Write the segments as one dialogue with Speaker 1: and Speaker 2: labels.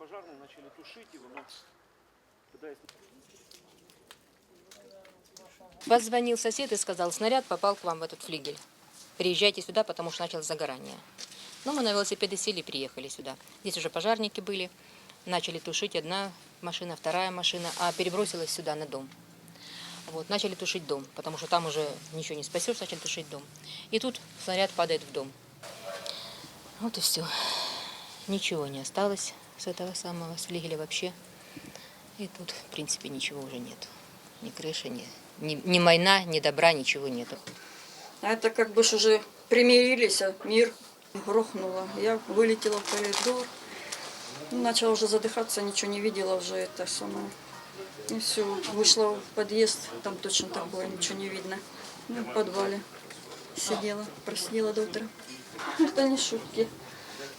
Speaker 1: пожарные начали тушить его, но
Speaker 2: Позвонил сосед и сказал, снаряд попал к вам в этот флигель. Приезжайте сюда, потому что началось загорание. Ну, мы на велосипеде сели и приехали сюда. Здесь уже пожарники были. Начали тушить одна машина, вторая машина, а перебросилась сюда на дом. Вот, начали тушить дом, потому что там уже ничего не спасешь, начали тушить дом. И тут снаряд падает в дом. Вот и все. Ничего не осталось с этого самого, с флигеля вообще. И тут, в принципе, ничего уже нет. Ни крыши, ни, ни, ни майна, ни добра, ничего нету.
Speaker 3: А это как бы ж уже примирились, а мир грохнуло. Я вылетела в коридор, ну, начала уже задыхаться, ничего не видела уже это самое. И все, вышла в подъезд, там точно такое, ничего не видно. Ну, в подвале сидела, просидела до утра. Это не шутки.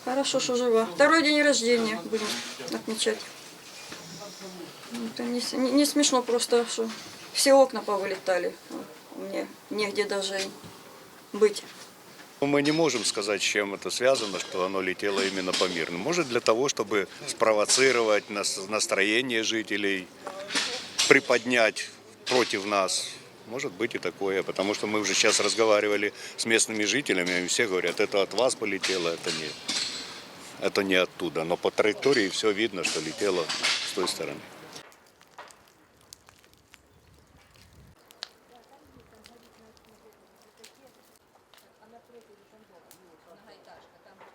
Speaker 3: Хорошо, что жива. Второй день рождения будем отмечать. Это не, не- не смешно просто, что все окна повылетали. Мне негде даже быть.
Speaker 4: Мы не можем сказать, с чем это связано, что оно летело именно по мирным. Может, для того, чтобы спровоцировать нас- настроение жителей, приподнять против нас. Может быть и такое, потому что мы уже сейчас разговаривали с местными жителями, и все говорят, это от вас полетело, это не, это не оттуда. Но по траектории все видно, что летело с той стороны.